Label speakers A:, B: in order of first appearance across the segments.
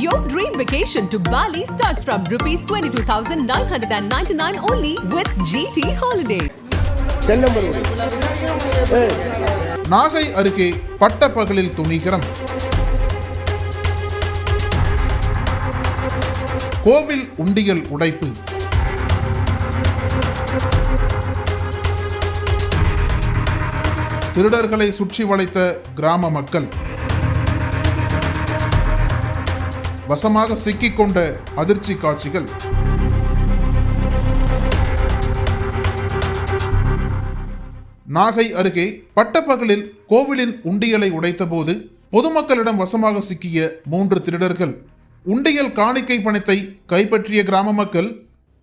A: Your dream vacation to Bali starts from rupees 22,999 only with GT Holiday.
B: Nagai அருகே பட்டப்பகலில் துணிகரம். கோவில் உண்டியல் உடைப்பு. திருடர்களை சுற்றி வளைத்த கிராம மக்கள். வசமாக சிக்கிக்கொண்ட அதிர்ச்சி காட்சிகள். நாகை அருகே பட்டப்பகலில் கோவிலின் உண்டியலை உடைத்தபோது பொதுமக்களிடம் வசமாக சிக்கிய மூன்று திருடர்கள். உண்டியல் காணிக்கை பணத்தை கைப்பற்றிய கிராம மக்கள்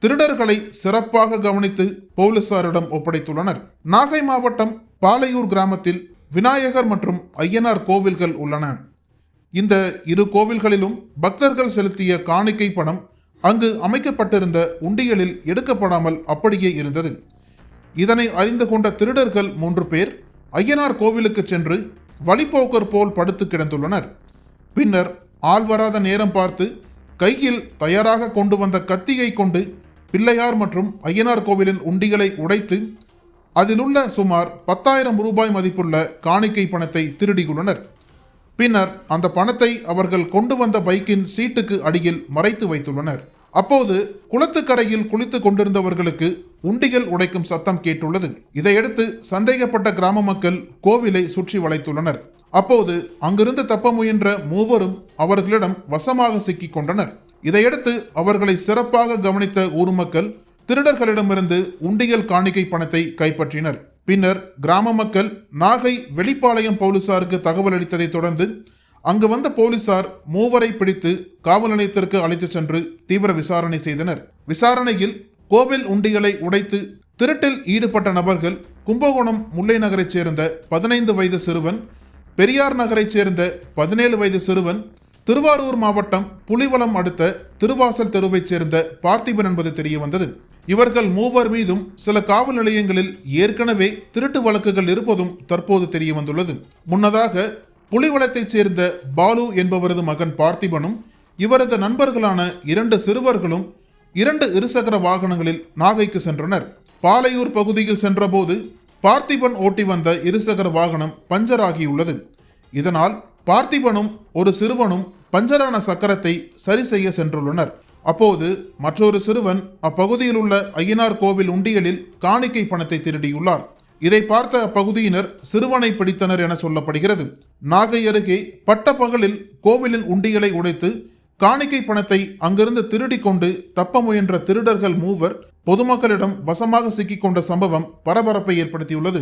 B: திருடர்களை சிறப்பாக கவனித்து போலீசாரிடம் ஒப்படைத்துள்ளனர். நாகை மாவட்டம் பாலையூர் கிராமத்தில் விநாயகர் மற்றும் ஐயனார் கோவில்கள் உள்ளன. இந்த இரு கோவில்களிலும் பக்தர்கள் செலுத்திய காணிக்கை பணம் அங்கு அமைக்கப்பட்டிருந்த உண்டியலில் எடுக்கப்படாமல் அப்படியே இருந்தது. இதனை அறிந்து கொண்ட திருடர்கள் மூன்று பேர் ஐயனார் கோவிலுக்கு சென்று வழிப்போக்கர் போல் படுத்து கிடந்துள்ளனர். பின்னர் ஆள் வராத நேரம் பார்த்து கையில் தயாராக கொண்டு வந்த கத்தியை கொண்டு பிள்ளையார் மற்றும் ஐயனார் கோவிலின் உண்டிகளை உடைத்து அதிலுள்ள சுமார் பத்தாயிரம் ரூபாய் மதிப்புள்ள காணிக்கை பணத்தை திருடியுள்ளனர். பின்னர் அந்த பணத்தை அவர்கள் கொண்டு வந்த பைக்கின் சீட்டுக்கு அடியில் மறைத்து வைத்துள்ளனர். அப்போது குளத்துக்கரையில் குளித்துக் கொண்டிருந்தவர்களுக்கு உண்டிகள் உடைக்கும் சத்தம் கேட்டுள்ளது. இதையடுத்து சந்தேகப்பட்ட கிராம மக்கள் கோவிலை சுற்றி வளைத்துள்ளனர். அப்போது அங்கிருந்து தப்ப முயன்ற மூவரும் அவர்களிடம் வசமாக சிக்கிக் கொண்டனர். இதையடுத்து அவர்களை சிறப்பாக கவனித்த ஊர் மக்கள் திருடர்களிடமிருந்து உண்டியல் காணிக்கை பணத்தை கைப்பற்றினர். பின்னர் கிராம மக்கள் நாகை வெளிப்பாளையம் போலீசாருக்கு தகவல் அளித்ததைத் தொடர்ந்து அங்கு வந்த போலீசார் மூவரை பிடித்து காவல் நிலையத்திற்கு அழைத்துச் சென்று தீவிர விசாரணை செய்தனர். விசாரணையில் கோவில் உண்டிகளை உடைத்து திருட்டில் ஈடுபட்ட நபர்கள் கும்பகோணம் முல்லை நகரைச் சேர்ந்த பதினைந்து வயது சிறுவன் பெரியார் நகரைச் சேர்ந்த பதினேழு வயது சிறுவன் திருவாரூர் மாவட்டம் புலிவலம் அடுத்த திருவாசல் தெருவைச் சேர்ந்த பார்த்திபன் என்பது தெரிய வந்தது இவர்கள் மூவர் மீதும் சில காவல் நிலையங்களில் ஏற்கனவே திருட்டு வழக்குகள் இருப்பதும் தற்போது தெரிய வந்துள்ளது முன்னதாக புலிவளத்தைச் சேர்ந்த பாலு என்பவரது மகன் பார்த்திபனும் இவரது நண்பர்களான இரண்டு சிறுவர்களும் இரண்டு இருசக்கர வாகனங்களில் நாகைக்கு சென்றனர். பாலையூர் பகுதியில் சென்றபோது பார்த்திபன் ஓட்டி வந்த இருசக்கர வாகனம் பஞ்சராகியுள்ளது. இதனால் பார்த்திபனும் ஒரு சிறுவனும் பஞ்சரான சக்கரத்தை சரி செய்ய சென்றுள்ளனர். அப்போது மற்றொரு சிறுவன் அப்பகுதியில் உள்ள ஐயனார் கோவில் உண்டியலில் காணிக்கை பணத்தை திருடியுள்ளார். இதை பார்த்த அப்பகுதியினர் சிறுவனை பிடித்தனர் என சொல்லப்படுகிறது. நாகை அருகே பட்ட பகலில் கோவிலின் உண்டியலை உடைத்து காணிக்கை பணத்தை அங்கிருந்து திருடி கொண்டு தப்ப முயன்ற திருடர்கள் மூவர் பொதுமக்களிடம் வசமாக சிக்கிக்கொண்ட சம்பவம் பரபரப்பை ஏற்படுத்தியுள்ளது.